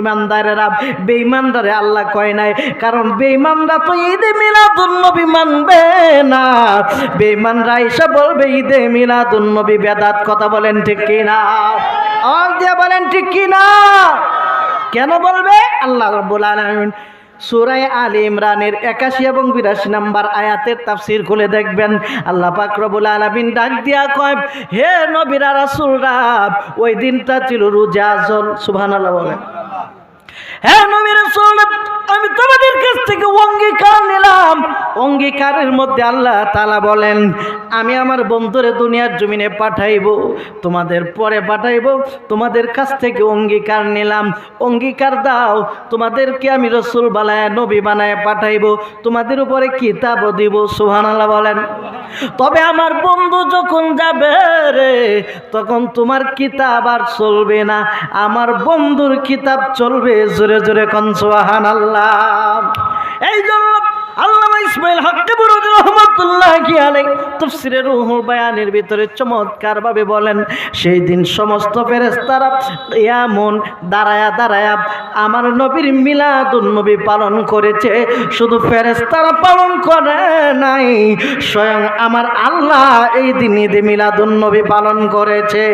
ইমানদারেরা বেঈমানদারে আল্লাহ কয় নাই। কারণ বেঈমানরা তো ঈদে মিলাদুন নবী মানবে না। বেঈমানরা এসে বলবে, ঈদে মিলাদুন নবী বেদাত কথা বলেন ঠিক কিনা? আর দিয়ে বলেন, ঠিক কি না কেন বলবে? আল্লাহ রাব্বুল সুরাই আল ইমরানের একাশি এবং বিরাশি নাম্বার আয়াতের তাফসির খুলে দেখবেন। আল্লাহ পাক রবুল আলামিন ডাক দিয়া কয়, হে নবীরা রাব ওই দিনটা ছিল রুজা, জল সুবহানাল্লাহ বলেন। হ্যাঁ নবীর আমি তোমাদের কাছ থেকে অঙ্গীকার নিলাম। অঙ্গীকারের মধ্যে আল্লাহ তালা বলেন, আমি আমার বন্ধুরে দুনিয়ার জমিনে পাঠাইব, তোমাদের পরে পাঠাইব, তোমাদের কাছ থেকে অঙ্গীকার নিলাম। অঙ্গীকার দাও, তোমাদেরকে আমি রসুল বানায়, নবী বানায় পাঠাইব, তোমাদের উপরে কিতাব দিব সুহানাল্লাহ বলেন। তবে আমার বন্ধু যখন যাবে রে, তখন তোমার কিতাব আর চলবে না। আমার বন্ধুর কিতাব চলবে জোরে জোরে কনসোহান আল্লাহ এই জন্য আল্লাহ ইসমাইল হককে রহমতুল্লাহ তাফসিরে রুহুল বায়ানের ভিতরে বলেন, সেই দিন সমস্ত ফেরেশতারা এমন দাঁড়ায়া দাঁড়ায়া আমার নবীর নবী পালন করেছে, শুধু ফেরেশতারা পালন করে নাই, স্বয়ং আমার আল্লাহ এই দিন ঈদে মিলাদুন নবী পালন করেছে।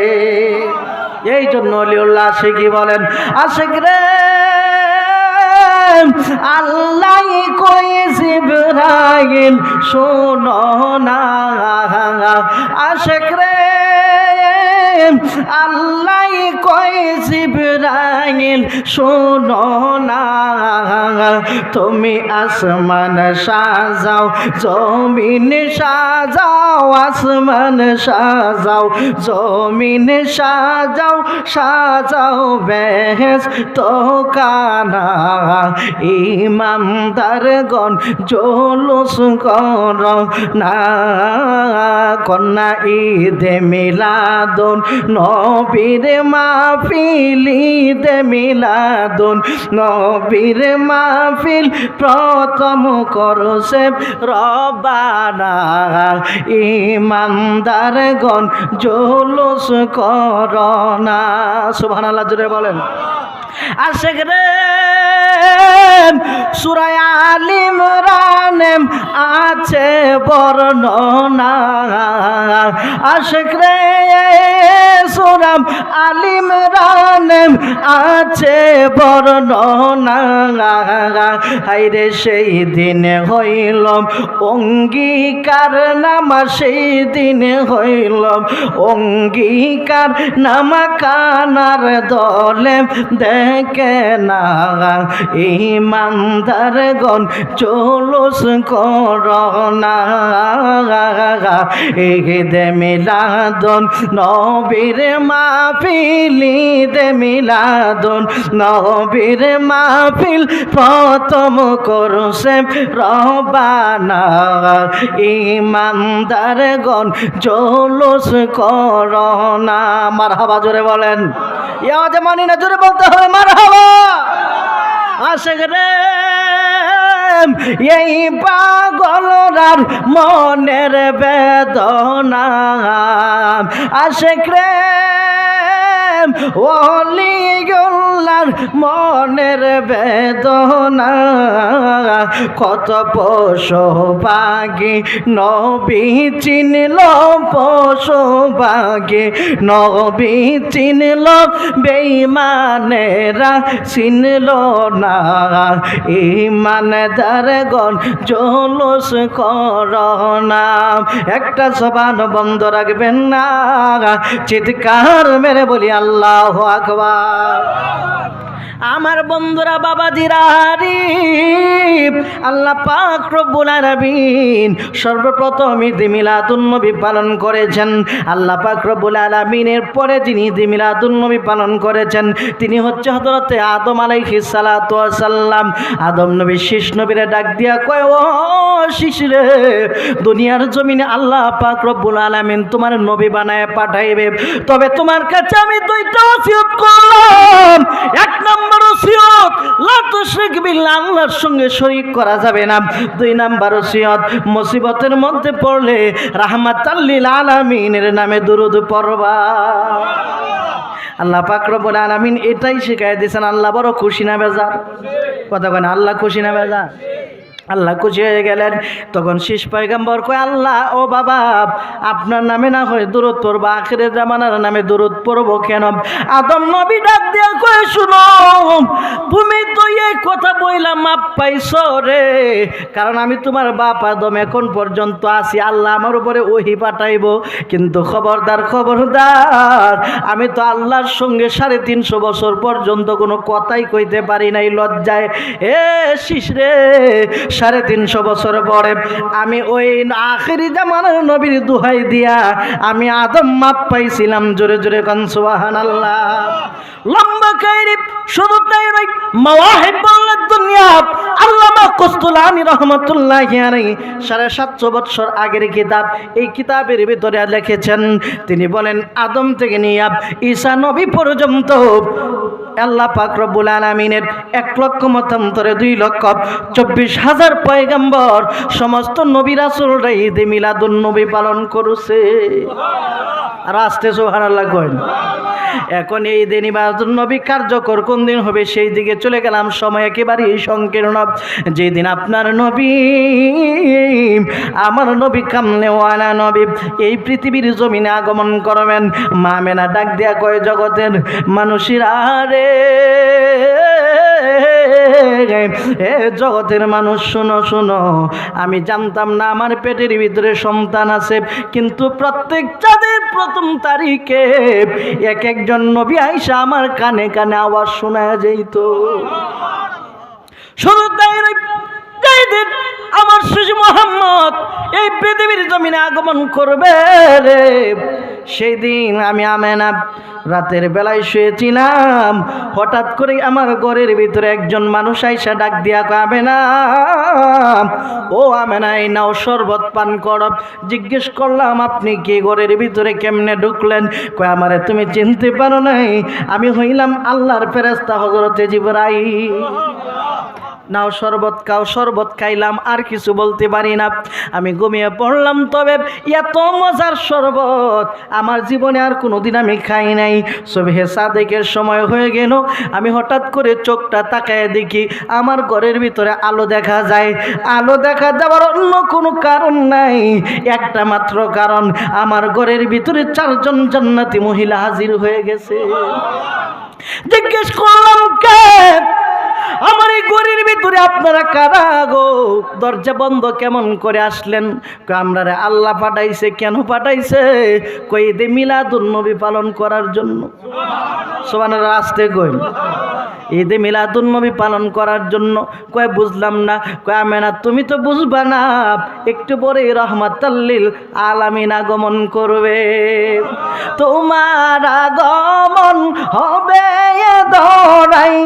এই জন্য অলিউল্লাহ আশিকি বলেন, আশিক রে আল্লাহ কয়েছে বেড়াইল শোনো না। আশেক রে আল্লাহ কই জিবরাইল শোনো না, তুমি আসমান সাজাও, জমিন সাজাও, আসমান সাজাও, জমিন সাজাও সাজাও বেহেস তো কানা ইমানদারগণ জলুস কর না, কন্যা ঈদে মিলাদুন, নবীর মাহফিল ঈদে মিলাদুন নবীর মাহফিল প্রথম করছে রবানা। ইমানদারগণ জলুস কর না। সুবহানাল্লাহ জুড়ে বলেন। আশেক রে রানেম আছে বর্ণনা। আশেক সুরাম আলিম রানেম আছে বর্ণনা। হাইরে সেই দিন হইল অঙ্গীকার নামা সেই দিন হইল অঙ্গীকার নামা কানার দলে দেখে না? ইমানদার গণ চলুস করোনা দে মিলাদন, নবীর মাহফিলি দে মিলাদন, নবীর মাহফিল প্রথম করছে রবানা ইমানদার গণ জলুস করোনা মার হাবা জোরে বলেন। ইয়াজে মানি না, জোরে বলতে হবে এই পাগলরার মনের বেদনা। আশেখ রে ওলিগুল্লার মনের বেদনা। কত পশু পাগি নবী চিনল পশু পাগি নবী চিনল বেইমানেরা চিনল না। ইমানদার গণ জলুস করোনা একটা সবান বন্ধ রাখবেন না। চিৎকার মেরে বলি আল্লাহ আকবার। আমার বন্ধুরা বাবাজিরা, হারিফ, আল্লাহ পাক রব্বুল আলামিন সর্বপ্রথম ঈদ মিলাদুন নবী পালন করেছেন। আল্লাহ পাক রব্বুল আলামিনের পরে যিনি ঈদ মিলাদুন নবী পালন করেছেন। তিনি হচ্ছে হযরতে আদম আলাইহিস সালাতু আদম নবী শীষ নবীরে ডাক দিয়া কয়, ও শীষ রে, দুনিয়ার জমিনে আল্লাহ পাক রব্বুল আলামিন তোমার নবী বানায় পাঠাইবে। তবে তোমার কাছে আমি দুইটা ওসিয়ত করলাম। এক নম্বর ওসিয়ত। লা তুশরিক বিল্লাহ, আল্লাহর সঙ্গে শরীক করা যাবে না। দুই নাম্বার ওসিয়ত, মুসিবতের মধ্যে পড়লে রাহমাতাল লিল আলামিনের নামে দুরুদ পড়বা। আল্লাহ পাকর বলে আলামিন এটাই শিখাই দিয়েছেন, আল্লাহ বড় খুশি না বেজার। কথা কেন আল্লাহ খুশি না বেজার। আল্লাহ খুশি হয়ে গেলেন। তখন শেষ পয়গাম্বর কয়, আল্লাহ, ও বাবা, আপনার নামে না হয় দূরত পড়ব আখেরে জামানার নামে দূরত পড়ব কেন? আদম নবী ডাক দিয়া কয়ে, শুনো, তুমি তো এই কথা বইলাম মাপ পাইছো রে। কারণ আমি তোমার বাপ আদম এখন পর্যন্ত আছি, আল্লাহ আমার উপরে ওহি পাঠাইব। কিন্তু খবরদার খবরদার, আমি তো আল্লাহর সঙ্গে সাড়ে তিনশো বছর পর্যন্ত কোনো কথাই কইতে পারি নাই, লজ্জায়। এ শিস রে সাড়ে তিনশো বছর পরে আমি ওই আখেরি জামানের নবীর দুহাই দিয়া আমি আদম মাপ পাইছিলাম। জোরে জোরে কনসুয়াহান আল্লাহ লম্বা কাহিনী শুধু তাই নয় মাওয়াহিব বললেন দুনিয়া, আল্লামা কস্তুলানি রহমতুল্লাহ আলাইহি সাড়ে সাতশো বৎসর আগের কিতাব, এই কিতাবের ভিতরে লিখেছেন, তিনি বলেন, আদম থেকে নিয়ে ঈসা নবী পর্যন্ত আল্লাহ রব্বুল আলামিনের এক লক্ষ মতান্তরে দুই লক্ষ চব্বিশ হাজার পয়গাম্বর সমস্ত নবী রাসূলরা ঈদে মিলাদুন নবী পালন করছে। আর আসতে সুবহানাল্লাহ কইন। এখন এই দিন নবী কার্যকর কোন দিন হবে সেই দিকে চলে গেলাম সময় একেবারেই সংকীর্ণ। যেই দিন আপনার নবী, আমার নবী কামলেওয়ালা নবী, এই পৃথিবীর জমিনে আগমন করবেন। মা মেনা ডাক দেয়া কয়, জগতের মানুষের রে জগতের মানুষ, শুনো শুনো। আমি জানতাম না আমার পেটের ভিতরে সন্তান আছে, কিন্তু প্রত্যেক চাঁদের প্রথম তারিখে এক একজন নবী আইসা আমার কানে কানে আওয়াজ শোনা যেত শুধু তাই আমার শিশু মোহাম্মদ এই পৃথিবীর জমিনে আগমন করবে রে। সেই দিন আমি আমেনা রাতের বেলায় শুয়েছিলাম। হঠাৎ করে আমার ঘরের ভিতরে একজন মানুষ আইসা ডাক দিয়া কবে না ও আমেনা, এই নাও শরবত পান কর। জিজ্ঞেস করলাম, আপনি কি ঘরের ভিতরে কেমনে ঢুকলেন? কয়, আমারে তুমি চিনতে পারো নাই। আমি হইলাম আল্লাহর ফেরেস্তা হজরতে জিবরাই নাও শরবত খাও, শরবত খাইলাম, আর কিছু বলতে পারি না। আমি ঘুমিয়ে পড়লাম, তবে এত মজার শরবত আমার জীবনে আর কোনোদিন আমি খাই নাই। সবে সাদেকের সময় হয়ে গেল, আমি হঠাৎ করে চোখটা তাকায় দেখি আমার ঘরের ভিতরে আলো দেখা যায়। আলো দেখা যাওয়ার অন্য কোনো কারণ নাই, একটা মাত্র কারণ, আমার ঘরের ভিতরে চারজন জান্নাতি মহিলা হাজির হয়ে গেছে। জিজ্ঞেস করলাম, কে? আমার এই গড়ির ভিতরে আপনারা কারা গো? দরজা বন্ধ কেমন করে আসলেন? আমরা আল্লাহ পাঠাইছে, কেন পাঠাইছে? কই দে মিলাদুন নবী পালন করার জন্য। সোবানের আসতে কই? ঈদে মিলাদুন নবী পালন করার জন্য। কয়, বুঝলাম না। কয়, আমেনা, তুমি তো বুঝবা না। একটু পরে রহমাতাল্লিল আলামিন আগমন করবে। তোমার আগমন হবে ধরাই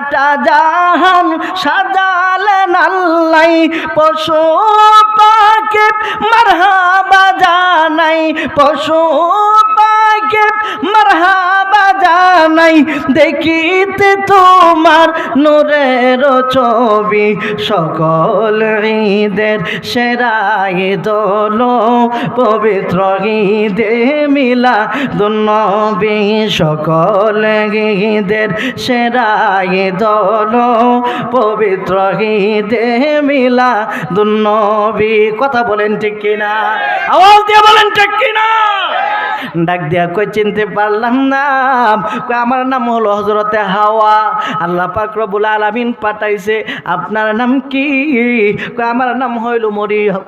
সারাটা জাহান সাজালেন আল্লাই পশু পাকে মারহাবা জানাই। পশু পাকে মারহাবা জানাই। দেখিতে তোমার নূরের ছবি, সকল ঈদের সেরাই দল, পবিত্র ঈদে মিলা দুনবী সকল ঈদের সেরাই দল, পবিত্র ঈদে মিলা দুনবী। কথা বলেন ঠিক কিনা? আওয়াজ দিয়ে বলেন ঠিক কিনা? ডাক দিয়া কই চিনতে পারলাম না। আমার নাম হলো হজরতে হাওয়া। আল্লাহ পাক রব্বুল আলামিন পাঠাইছে। আপনার নাম কি? আমার নাম হইল মরিয়ম।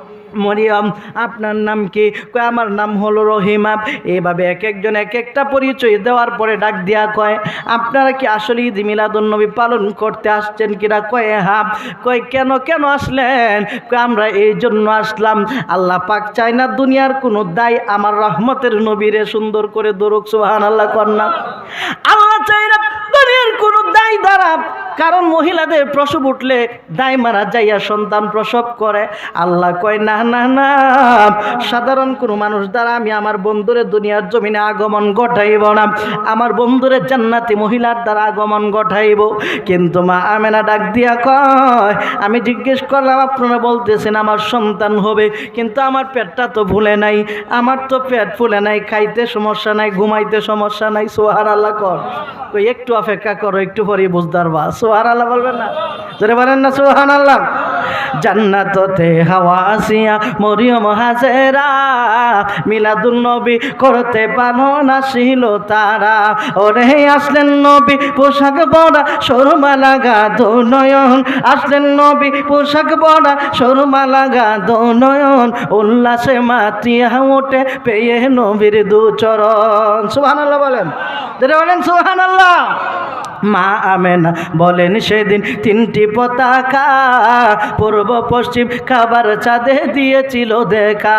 মরিয়ম, আপনার নাম কি? কয়, আমার নাম হলো রহিমা এইভাবে এক একজন এক একটা পরিচয় দেওয়ার পরে ডাক দিয়া কয়, আপনারা কি আসলে ঈদ মিলাদুন নবী পালন করতে আসছেন কিনা? কয় হ্যাঁ কয়, কেন কেন আসলেন? কয়, আমরা এই জন্য আসলাম। আল্লাহ পাক চায় না দুনিয়ার কোনো দায় আমার রহমতের নবীরে সুন্দর করে দরুক সুবাহান আল্লাহ কন্যা আল্লাহ চাই না দুনিয়ার কোনো দায় দ্বারা। কারণ মহিলাদের প্রসব উঠলে দায় মারা যাইয়া সন্তান প্রসব করে। আল্লাহ কয়, না না না, সাধারণ কোনো মানুষ দ্বারা আমি আমার বন্ধুরে দুনিয়ার জমিনে আগমন ঘটাইব না। আমার বন্ধুরে জান্নাতি মহিলার দ্বারা আগমন ঘটাইব। কিন্তু মা আমেনা ডাক দিয়া কয়, আমি জিজ্ঞেস করলাম, আপনারা বলতেছেন আমার সন্তান হবে, কিন্তু আমার পেটটা তো ভুলে নাই। আমার তো পেট ফুলে নাই, খাইতে সমস্যা নাই, ঘুমাইতে সমস্যা নাই সোহার আল্লাহ কর। একটু অপেক্ষা করো, একটু পরে বুঝতে পারবা। সোহান আল্লাহ বলবেন না? ধরে বলেন না সোহান আল্লাহ জান্নাততে হাওয়া আসিয়া মরিয়ম হাজেরা মিলাদুল নবী করতে পারো না ছিল তারা। ওরে আসলেন নবী, পোশাক বড়া সরমা লাগা দো নয়ন। আসলেন নবী, পোশাক বড়া সরমা লাগা দো নয়ন। উল্লাসে মাতিয়া ওঠে পেয়ে নবীর দু চরণ। সুবহানাল্লাহ বলেন। যেটা বলেন সুবহানাল্লাহ। মা আমেনা বলেন সেদিন তিনটি পতাকা পূর্ব পশ্চিম খাবার চাঁদে দিয়েছিল দেখা।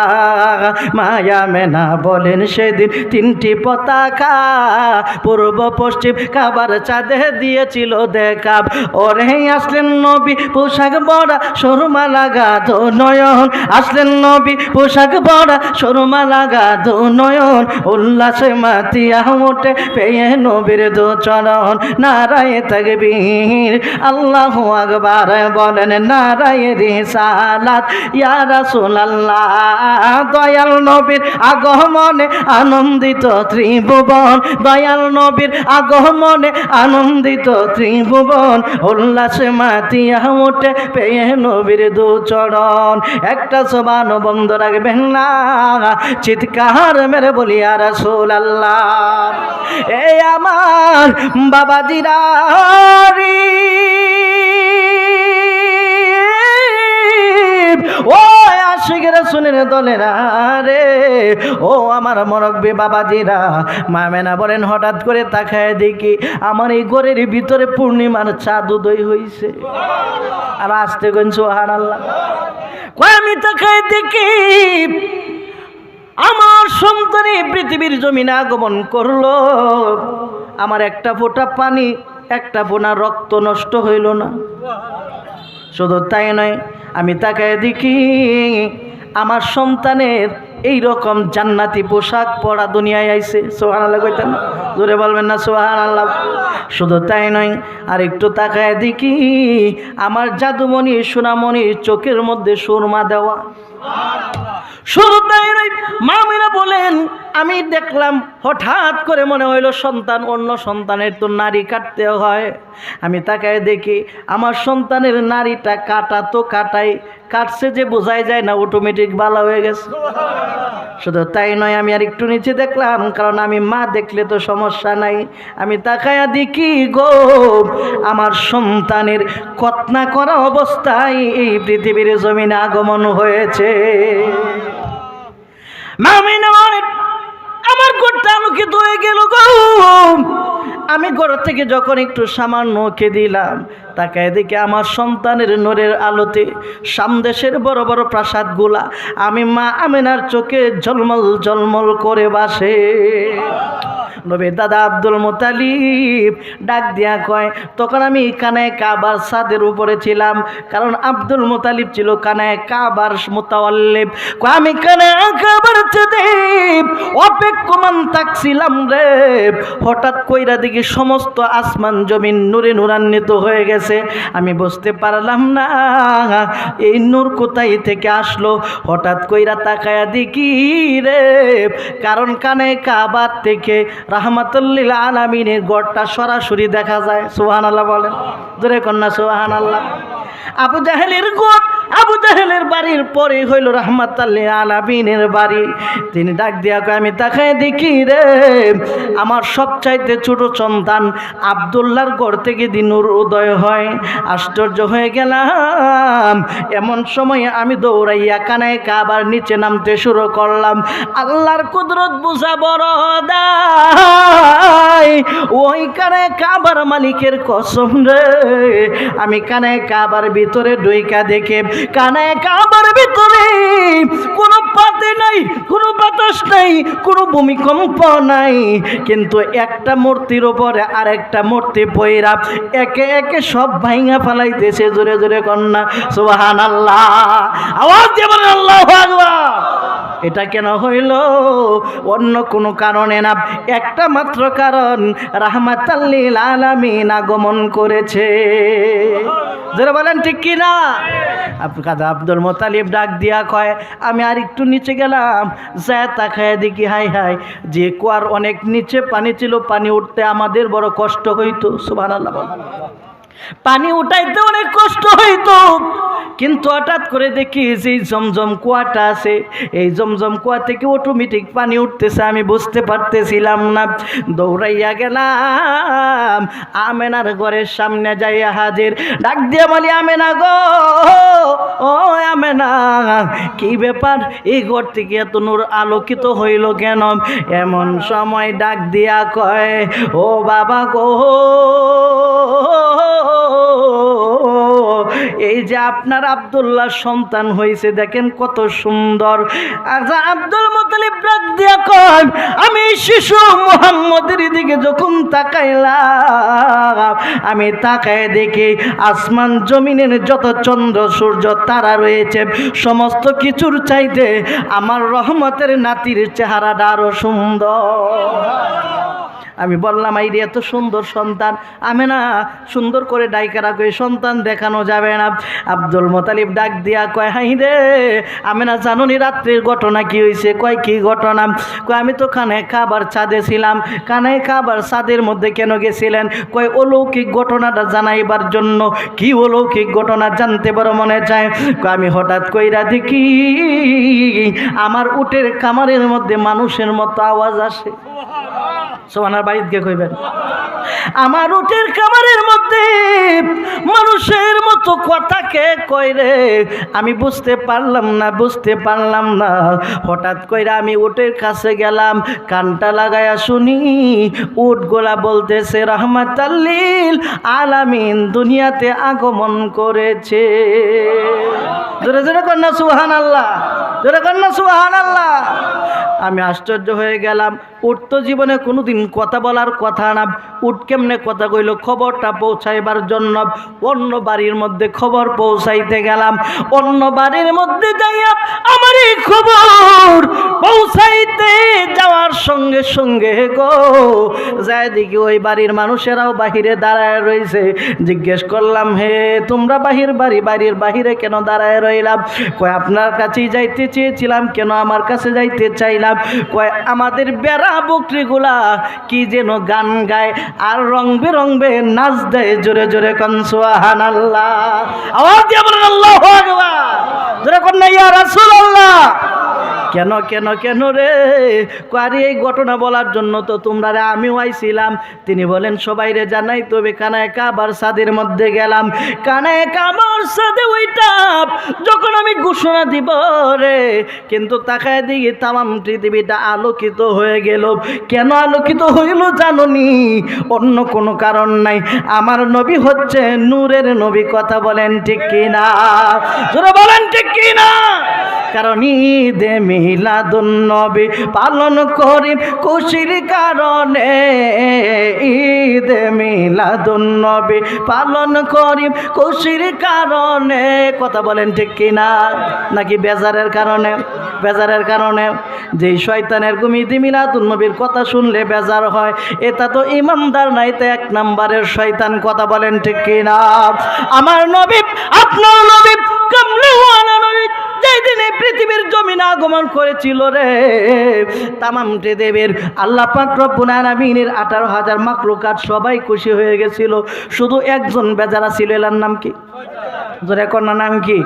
মায়া মেনা বলেন সেদিন তিনটি পতাকা পূর্ব পশ্চিম খাবার চাঁদে দিয়েছিল দেখা। ওরে আসলেন নবী, পোশাক বড়া সরমা লাগা তো নয়ন। আসলেন নবী, পোশাক বড়া সরমা লাগা তো নয়ন। উল্লাসে মাতিয়া ওঠে পেয়ে নবীর দু চরণ। নারায় তকবীর। আল্লাহু আকবার। বলেন, নারায় রিসালাত। ইয়া রাসূলুল্লাহ, দয়াল নবীর আগমনে আনন্দিত ত্রিভুবন। দয়াল নবীর আগমনে আনন্দিত ত্রিভুবন। উল্লাসে মাতিয়া ওঠে পেয়ে নবীর দু চরণ। একটা সবান বন্ধ রাখবেন না। চিৎকার মেরে বলি আর রাসূল আল্লাহ এই আমার বাবাজিরা রে। ও আশিকেরা শুনের দলেরা রে, ও আমার মরকবে বাবাজিরা, মামেনা বলেন, হঠাৎ করে তাকায় দেখি আমার এই ঘরের ভিতরে পূর্ণিমার চাঁদ উদয় হইছে। আর আসতে গেন সোহান আল্লাহ আমি তাকায় দেখি আমার সন্তানে পৃথিবীর জমিনে আগমন করল। আমার একটা ফোঁটা পানি, একটা ফোনা রক্ত নষ্ট হইল না। শুধু তাই নয়, আমি তাকায় দেখি আমার সন্তানের এই রকম জান্নাতি পোশাক পরা দুনিয়ায় আইছে। সোহান আল্লাহ কইতেন? জোরে বলবেন না সোহান আল্লাহ শুধু তাই নয়, আর একটু তাকায় দেখি আমার জাদুমণি সোনামণির চোখের মধ্যে সুরমা দেওয়া। বলেন, আমি দেখলাম হঠাৎ করে মনে হইল সন্তান অন্য সন্তানের তো নারী কাটতে হয়। আমি তাকায় দেখি আমার সন্তানের নারীটা কাটা তো কাটাই, কাটছে যে বোঝাই যায় না অটোমেটিক বালা হয়ে গেছে। শুধু তাই নয়, আমি আর একটু নিচে দেখলাম, কারণ আমি মা দেখলে তো সমস্যা নাই। আমি তাকায়া দেখি গো, আমার সন্তানের কতনা করা অবস্থায় এই পৃথিবীর জমিনে আগমন হয়েছে। আমার ঘরটা আলোকিত হয়ে গেল গো। আমি ঘর থেকে যখন একটু সামান্য ওকে দিলাম তাকায় দেখে আমার সন্তানের নূরের আলোতে, সামদেশের বড় বড় প্রাসাদগুলা আমি মা আমিনার চোখে ঝলমল ঝলমল করে বাসে। নবীর দাদা আব্দুল মোতালিব ডাক দিয়া কয়, তখন আমি কানায় কাবার সাদের উপরে ছিলাম, কারণ আব্দুল মোতালিব ছিল কানায় কাবার মোতাওয়াল্লিব। আমি কানায় কাবার অপেক্ষমান থাকছিলাম রে। হঠাৎ কইরা দেখি সমস্ত আসমান জমিন নূরে নূরান্বিত হয়ে গেছে। আমি বুঝতে পারলাম না, এই নূর কোথায় থেকে আসলো? হঠাৎ কইরা তাকায়া দেখি রে, কারণ কানে কাবার থেকে রাহমাতুল্লিল আলামিনের গড়টা সরাসরি দেখা যায়। সোহান আল্লাহ বলেন। দূরে কন্যা সোহান আল্লাহ আবু জাহেলের গড় আবু জাহেলের বাড়ির পরে হইল রহমাতাল্লিল আলামিনের বাড়ি। তিনি ডাক দিয়া আমি তাকায় দেখি রে, আমার সবচাইতে ছোট সন্তান আবদুল্লার গড় থেকে দিনুর উদয় হয়, আশ্চর্য হয়ে গেলাম। এমন সময় আমি দৌড়াইয়া কানায় কাবার নিচে নামতে শুরু করলাম। আল্লাহর কুদরত বুঝা বড় ওই কানায় কাবার মালিকের কসম রে, আমি কানায় কাবার ভিতরে ডুইকা দেখে কানায় কাবার ভিতরে কোনো পাতে নাই, কোনো বাতাস নাই, কোনো ভূমিকম্প নাই। কিন্তু একটা মূর্তির উপরে আরেকটা মূর্তি পয়রা একে একে সব ভাইঙা জোরে জোরে কন্যা। আল্লাহ আওয়াজ আল্লাহ এটা কেন হইল? অন্য কোনো কারণে না। একটা মাত্র কারণ রাহমাতাল্লিল আলামিন আগমন করেছে। যারা বলেন, ঠিক কি না কাদা আব্দুল মোতালিব ডাক দিয়া কয়, আমি আর একটু নিচে গেলাম। যা তাকায় দেখি, হাই হাই, যে কুয়ার অনেক নিচে পানি ছিল, পানি উঠতে আমাদের বড় কষ্ট হইতো। বলেন। পানি উঠাইতে অনেক কষ্ট হইতো। কিন্তু হঠাৎ করে দেখি যে জমজম কুয়াটা আছে, এই জমজম কুয়া থেকে অটোমেটিক পানি উঠতেছে, আমি বুঝতে পারতেছিলাম না। দৌড়াইয়া গেলাম, আমেনার ঘরের সামনে যাইয়া হাজির। ডাক দিয়ে বলি, আমেনা গো, ও আমেনা, কি ব্যাপার? এই ঘর থেকে এত নূর আলোকিত হইল কেন? এমন সময় ডাক দিয়া কয়, ও বাবা গো এই যে আপনার আব্দুল্লাহ সন্তান হয়েছে, দেখেন কত সুন্দর। আব্দুল মুতালিব আমি শিশু মোহাম্মদের দিকে যখন তাকাইলাম, আমি তাকায় দেখি আসমান জমিনের যত চন্দ্র, সূর্য, তারা রয়েছে। সমস্ত কিছুর চাইতে আমার রহমতের নাতির চেহারাটা আরও সুন্দর। আমি বললাম এই রে এত সুন্দর সন্তান। আমি না সুন্দর করে ডাইকা রাখো এই সন্তান দেখানো যাবে না। আব্দুল মোতালিব ডাক দিয়া কয়, হাই রে আমি না জানুনি রাত্রির ঘটনা কি হয়েছে কয়, কি ঘটনা? কয়, আমি তো খানে খাবার ছাদে ছিলাম। কানে খাবার ছাদের মধ্যে কেন গেছিলেন? কয়, অলৌকিক ঘটনাটা জানাইবার জন্য। কি অলৌকিক ঘটনা জানতে বড় মনে চায়? কয়, আমি হঠাৎ কইরা দেখি, আমার উটের কামারের মধ্যে মানুষের মতো আওয়াজ আসে। সোহানার বাড়িতে গিয়ে কইবেন। আমার উটের খামারের মধ্যে মানুষের মতো কথা কে কই রে, আমি বুঝতে পারলাম না, বুঝতে পারলাম না। হঠাৎ কইরা আমি উটের কাছে গেলাম, কানটা লাগায়া শুনি, উট গোলা বলতেছে, রহমাতাল্লিল আলামিন, দুনিয়াতে আগমন করেছে। জোরে জোরে কন্যা সুহান আল্লাহ জোরে কন্যা সুহান আল্লাহ আমি আশ্চর্য হয়ে গেলাম। উট তো জীবনে কোনোদিন কথা বলার কথা না। উট কেমনে কথা কইল? খবরটা পৌঁছাইবার জন্য অন্য বাড়ির মধ্যে খবর পৌঁছাইতে গেলাম। অন্য বাড়ির মধ্যে যাইয়া আমার এই খবর পৌঁছাইতে যাওয়ার সঙ্গে সঙ্গে গো যাই দেখি ওই বাড়ির মানুষেরাও বাহিরে দাঁড়ায় রয়েছে জিজ্ঞেস করলাম, হে, তোমরা বাহির বাড়ি, বাড়ির বাহিরে কেন দাঁড়ায় রইলাম? কয় আপনার কাছেই যাইতে চেয়েছিলাম, কেন আমার কাছে যাইতে চাইলাম? কয়, আমাদের বেড়া বকরিগুলা কি যেন গান গায়, আর রং বেরংবে নাচ দেয় জোরে জোরে কনসোহান আল্লাহ আওয়াজ দিয়ে বলেন, আল্লাহ জোরে কন্যা ইয়া রাসূলুল্লাহ। কেন কেন কেন রে? কারি এই ঘটনা বলার জন্য তো তোমরা রে আমিও আইছিলাম। তিনি বলেন, সবাই রে জানাই তবে কানায় কাবার সাদের মধ্যে গেলাম। কানায় কাবার সাদে ওইটা, যখন আমি ঘোষণা দিব রে, কিন্তু তাকায় দিকে তামাম পৃথিবীটা আলোকিত হয়ে গেল। কেন আলোকিত হইল জাননি? অন্য কোনো কারণ নাই। আমার নবী হচ্ছে নূরের নবী, কথা বলেন ঠিক কিনা? বলেন ঠিক কিনা? কারণ ঈদে মিলাদুন নবী পালন করি। খুশির কারণে ঈদে মিলাদুন নবী পালন করি। খুশির কারণে, কথা বলেন ঠিক কিনা? নাকি বেজারের কারণে? বেজারের কারণে। যে শয়তানের গুমিদি মিলাদুন নবীর কথা শুনলে বেজার হয়, এটা তো ইমানদার নাই তো এক নাম্বারের শয়তান, কথা বলেন ঠিক কিনা? আমার নবী, আপনার নবী নবী যেই পৃথিবীর জমিন আগমন করেছিল রে। তামাম দেবের আল্লাহ পাক আঠারো হাজার মাকলুকাত সবাই খুশি হয়ে গেছিল। শুধু একজন বেজারা ছিল, এলার নাম কি? জোরে কন্যা নাম কি?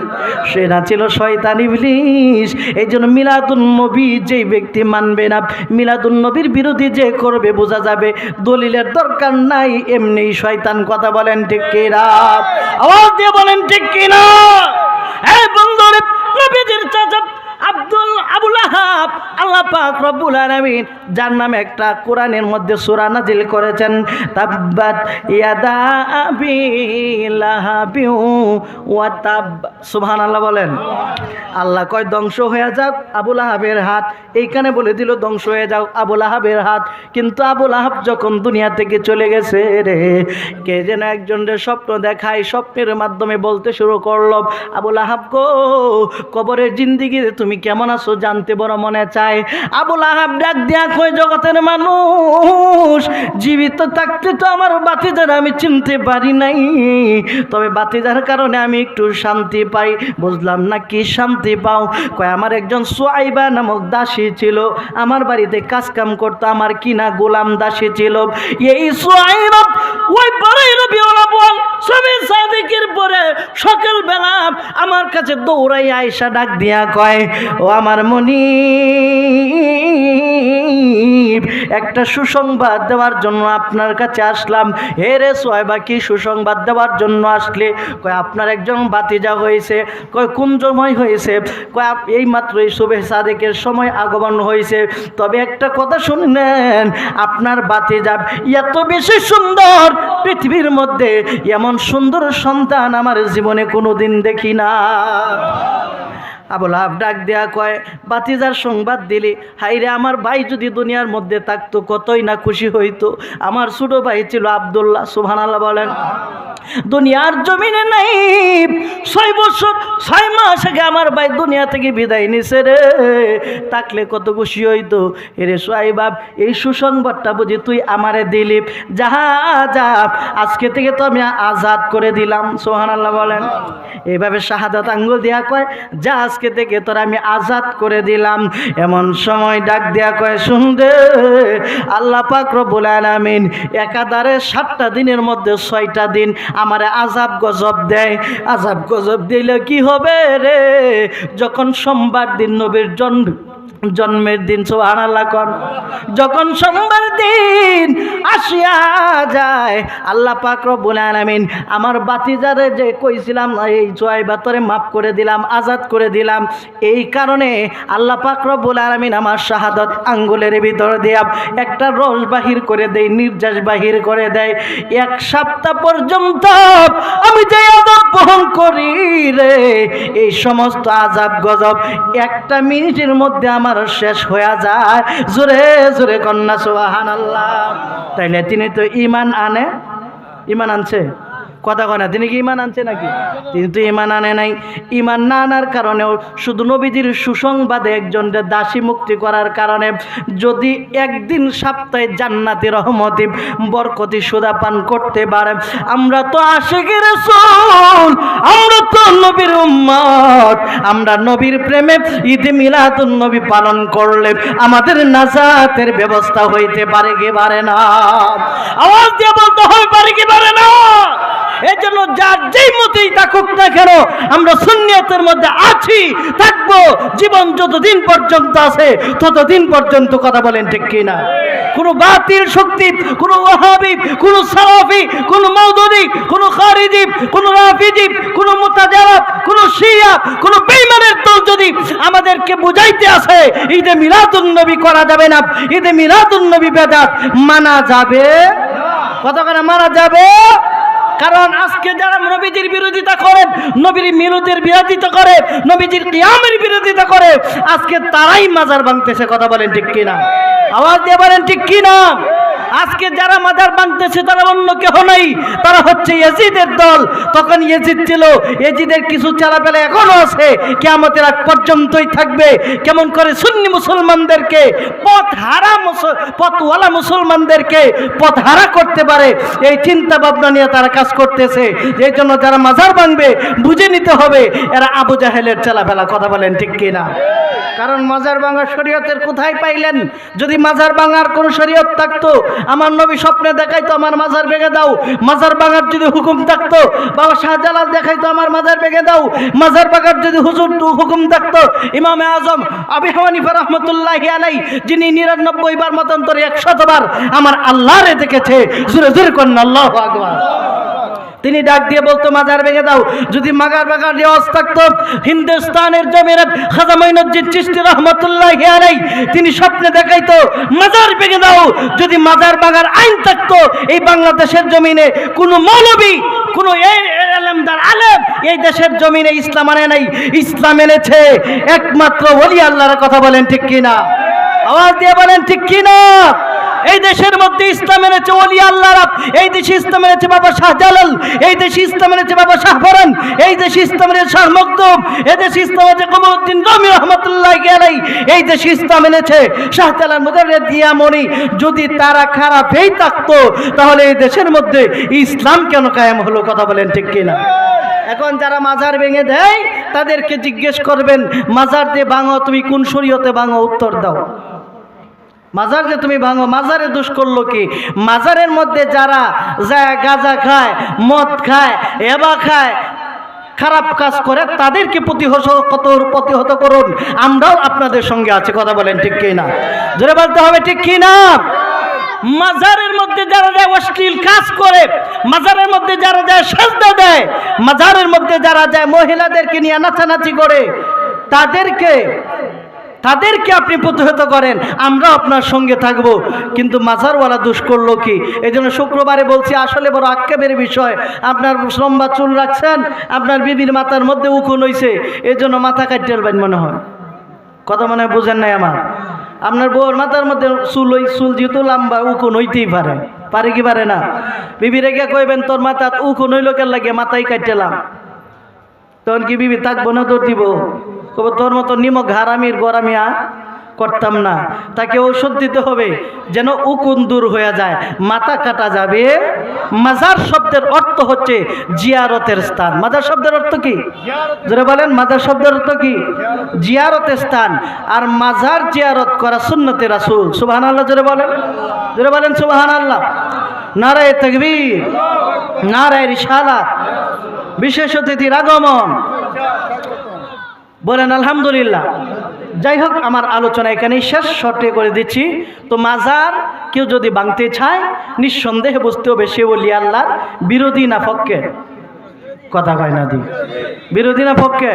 সেটা ছিল শয়তান ইবলিস এই জন্য মিলাদুন নবী যেই ব্যক্তি মানবে না, মিলাদুন নবীর বিরোধী যে করবে বোঝা যাবে। দলিলের দরকার নাই, এমনি শয়তান কথা বলেন ঠিক কিনা? আওয়াজ দিয়ে বলেন ঠিক কিনা? এই বন্ধুরে নবীজির চাচা আব্দুল আবুল আবুল আহাব আল্লাহ পাক রব্বুল আলামিন যার নামে একটা কোরআনের মধ্যে সূরা নাজিল করেছেন, তাব্বাত ইয়াদা আবি লাহাবি ওয়া তাব। সুবহানাল্লাহ বলেন, আল্লাহ কয়, ধ্বংস হয়ে যাক আবুল আহাবের হাত। এইখানে বলে দিল, ধ্বংস হয়ে যাও আবুল আহাবের হাত। কিন্তু আবুল আহাব যখন দুনিয়া থেকে চলে গেছে রে, কে যেন একজনের স্বপ্ন দেখায়, স্বপ্নের মাধ্যমে বলতে শুরু করল আবুল আহাব গো, কবরের জিন্দিগিতে তুমি কেমন আছো জানতে বড় মনে চায়। আবুল আহাব ডাক দিয়া কই জগতের মানুষ, জীবিত থাকতে তো আমার বাতিদার আমি চিনতে পারি নাই। তবে বাতিদার কারণে আমি একটু শান্তি পাই। বুঝলাম না কি শান্তি পাও? কয়, আমার একজন সোয়াইবা নামক দাসী ছিল। আমার বাড়িতে কাজ কাম করতো। আমার কিনা গোলাম দাসী ছিল। এই সোয়াইবা, ওই পরেই রবিউল আউয়াল সবে সাদিকের পরে সকালবেলা আমার কাছে দৌড়াই আয়সা ডাক দিয়া কয় ও আমার মনি একটা সুসংবাদ দেওয়ার জন্য আপনার কাছে আসলাম। হে রে সোয়াইবা কি সুসংবাদ দেওয়ার জন্য আসলে? কয়, আপনার একজন বাতিজা হয়েছে। কয় কোন হয়েছে। কয় এই মাত্র এই শুভে সাদেকের সময় আগমন হয়েছে। তবে একটা কথা শুনলেন, আপনার বাতিজা এত বেশি সুন্দর পৃথিবীর মধ্যে, এমন সুন্দর সন্তান আমার জীবনে কোনো দিন দেখি না। আবুল হাফ ডাক দেয়া কয়, বাতিজার সংবাদ দিলি। হাইরে, আমার ভাই যদি দুনিয়ার মধ্যে থাকতো, কতই না খুশি হইতো। আমার ছোট ভাই ছিল আবদুল্লাহ, সুবহানাল্লাহ বলেন। দুনিয়ার জমিনে নাই। ছয় বছর, ছয় মাস আগে আমার ভাই দুনিয়া থেকে বিদায় নিছে রে। থাকলে কত খুশি হইতো। এরে সোয়াইবাব এই সুসংবাদটা বুঝি তুই আমারে দিলি। যাহা, যা, আজকে থেকে তো আমি আজাদ করে দিলাম সোহানাল্লাহ বলেন। এইভাবে শাহাদাত আঙ্গুল দিয়া কয়, যা আজকে থেকে তোর আমি আজাদ করে দিলাম। এমন সময় ডাক দেয়া কয় শুনবে আল্লাহ পাক রব্বুল আলামিন একাধারে সাতটা দিনের মধ্যে ছয়টা দিন আমার আজাব গজব দেয়। আজাব গজব দিলে কি হবে রে? যখন সোমবার দিন নবীর জন্ম জন্মের দিন সোহান আল্লাহ যখন সোমবার দিন আসিয়া যায়, আল্লাহ পাক রব্বুল আলামিন আমার বাতিজারে যে কইছিলাম, এই জয় বাতরে মাফ করে দিলাম, আজাদ করে দিলাম, এই কারণে আল্লাহ পাক রব্বুল আলামিন আমার শাহাদত আঙ্গুলের ভিতর দিয়া একটা রস বাহির করে দেয়, নির্যাস বাহির করে দেয়। এক সপ্তাহ পর্যন্ত আমি যে বহন করি রে। এই সমস্ত আজাব গজব একটা মিনিটের মধ্যে আমার শেষ হয়ে যায়। জোরে জোরে কন্যা সোহান আল্লাহ তাইলে তিনি তো ইমান আনে? ইমান আনছে? কথা কয় না, তিনি কি ইমান আনছে নাকি? তিনি তো ইমান আনে নাই। ইমান না আনার কারণেও শুধু নবীজির সুসংবাদে একজনকে দাসী মুক্তি করার কারণে যদি একদিন সপ্তাহে জান্নাতি রহমতি, বরকতি, সুদা পান করতে পারে, আমরা তো আশেকের রসুল, আমরা তো নবীর উম্মত। আমরা নবীর প্রেমে ঈদ মিলাদুন নবী পালন করলে আমাদের নাজাতের ব্যবস্থা হইতে পারে কি পারে না? আওয়াজ দিয়ে বলতে হবে পারে কি পারে না? এই জন্য যার যেই মতেই থাকুক না কেন, আমরা সুন্নিয়তের মধ্যে আছি, থাকব। জীবন যতদিন পর্যন্ত আছে, ততদিন পর্যন্ত কথা বলেন ঠিক কিনা? কোনো বাতিল শক্তি, কোনো ওয়াহাবি, কোনো সালাফি কোনো মৌদুদি কোনো খারিজি, কোনো রাফিজি, কোনো মুতাজারাত, কোনো শিয়া, কোনো বেইমানের দল যদি আমাদেরকে বুঝাইতে আসে, ঈদে মিলাদুন নবী করা যাবে না, ঈদে মিলাদুন নবী বেদাত মানা যাবে? কতখানে মারা যাবে? কারণ আজকে যারা নবীজির বিরোধিতা করে, নবীর মিলুদের বিরোধিতা করে, নবীজির কিয়ামের বিরোধিতা করে, আজকে তারাই মাজার ভাঙতেছে কথা বলেন ঠিক কিনা? আওয়াজ দিয়ে বলেন ঠিক কিনা? আজকে যারা মাজার ভাঙতেছে তারা অন্য কেহ নাই, তারা হচ্ছে এজিদের দল। তখন এজিদ ছিল এজিদের কিছু চালাপেলা এখনও আছে কেমতের আগ পর্যন্তই থাকবে। কেমন করে সুন্নি মুসলমানদেরকে, পথ হারা পথওয়ালা মুসলমানদেরকে পথ হারা করতে পারে, এই চিন্তা ভাবনা নিয়ে তারা কাজ করতেছে। এই জন্য যারা মাজার ভাঙবে বুঝে নিতে হবে, এরা আবু জাহেলের চালাফেলা কথা বলেন ঠিক কিনা? কারণ মাজার ভাঙার শরীয়তের কোথায় পাইলেন? যদি মাজার ভাঙার কোন শরীয়ত থাকতো, আমার নবী স্বপ্নে দেখাইতো, আমার মাজার ভেঙে দাও। মাজার ভাঙার যদি হুকুম থাকতো, বাবা শাহজালাল দেখাইতো, আমার মাজার ভেঙে দাও। মাজার ভাঙার যদি হুজুর হুকুম থাকতো, ইমামে আজম, আবি হানিফা রহমতুল্লাহ আলাই যিনি নিরানব্বই বার মতান্তরে একশতবার আমার আল্লাহরে দেখেছে। জুরে জুরে কন্যা, আল্লাহ আকবার। তিনি ডাক দিয়ে বলতো, মাজার ভেঙে দাও। যদি মাগার বাগার রেওয়াজ থাকতো, হিন্দুস্তানের জমির খাজা মঈনুদ্দিন চিশতি রহমতুল্লাহ আলাই তিনি স্বপ্নে দেখাইতো, মাজার ভেঙে দাও। যদি মাজার বাগার আইন থাকতো, এই বাংলাদেশের জমিনে কোনো মৌলবী, কোনো আলেমদার আলেম এই দেশের জমিনে ইসলাম আনে নাই। ইসলাম এনেছে, একমাত্র ওলি আল্লাহর কথা বলেন ঠিক কিনা? আওয়াজ দিয়ে বলেন ঠিক কিনা? এই দেশের মধ্যে ইসলাম এনেছে ওলি আল্লাহরা এই দেশে ইসলাম এনেছে বাবা শাহজালাল এই দেশে ইসলাম এনেছে বাবা শাহফরান এই দেশে ইসলাম এনেছে শাহ মকদুম। এই দেশে ইসলাম এনেছে কমরুদ্দিন রমি রহমতুল্লাহ গেলাই এই দেশে ইসলাম এনেছে শাহজালাল মুজারের দিয়ামণি। যদি তারা খারাপ খারাপই থাকতো, তাহলে এই দেশের মধ্যে ইসলাম কেন কায়েম হলো কথা বলেন ঠিক কিনা? এখন যারা মাজার ভেঙে দেয়, তাদেরকে জিজ্ঞেস করবেন, মাজার দিয়ে ভাঙো, তুমি কোন শরীয়তে ভাঙো? উত্তর দাও। মাজার যে তুমি ভাঙো, মাজারে দোষ করল কি? মাজারের মধ্যে যারা যায়, গাঁজা খায়, মদ খায়, এবা খায়, খারাপ কাজ করে, তাদেরকে প্রতিহত, কত প্রতিহত করুন। আমরাও আপনাদের সঙ্গে আছি, কথা বলেন ঠিক কি না? জোরে বলতে হবে ঠিক কি না? মাজারের মধ্যে যারা যায়, অশ্লীল কাজ করে, মাজারের মধ্যে যারা যায়, সাজদা দেয়, মাজারের মধ্যে যারা যায়, মহিলাদেরকে নিয়ে নাচানাচি করে, তাদেরকে তাদেরকে আপনি প্রতিহত করেন আমরা আপনার সঙ্গে থাকব। কিন্তু মাজারওয়ালা দুষ করল কি? এই জন্য শুক্রবারে বলছি, আসলে বড় আক্ষেপের বিষয়। আপনার লম্বা চুল রাখছেন, আপনার বিবির মাথার মধ্যে উকুন হইছে এই জন্য মাথা কাটতে পারবেন মনে হয়। কথা মনে হয় বুঝেন নাই আমার? আপনার বউর মাথার মধ্যে চুল ওই চুল যেহেতু লম্বা, উকুন হইতেই পারে। পারে কি পারে না? বিবি রেখে কইবেন, তোর মাথা উকুন হইল কেন লাগে? মাথায় কাটলাম। তখন কি বিবি থাকব না তোর দিব? তোর মতো নিমক হারামির গরামিয়া করতাম না। তাকে ঔষধ দিতে হবে, যেন উকুন দূর হয়ে যায়। মাথা কাটা যাবে। মাজার শব্দের অর্থ হচ্ছে জিয়ারতের স্থান। মাজার শব্দের অর্থ কি? যারা বলেন, মাজার শব্দের অর্থ কি? জিয়ারতের স্থান। আর মাজার জিয়ারত করা সুন্নতে রাসুল। সুবাহান আল্লাহ জোরে বলেন। জোরে বলেন সুবাহান আল্লাহ নারায় তকবীর, নারায় রিসালাত বিশেষ অতিথির আগমন। বলেন, আলহামদুলিল্লাহ। যাই হোক, আমার আলোচনা এখানেই শেষ, শর্টে করে দিচ্ছি। তো মাজার কেউ যদি বাংতে চায়, নিঃসন্দেহে বুঝতে হবে, সে বলি আল্লাহর বিরোধী না পক্ষে। কথা কয় না দি। বিরোধী না পক্ষে?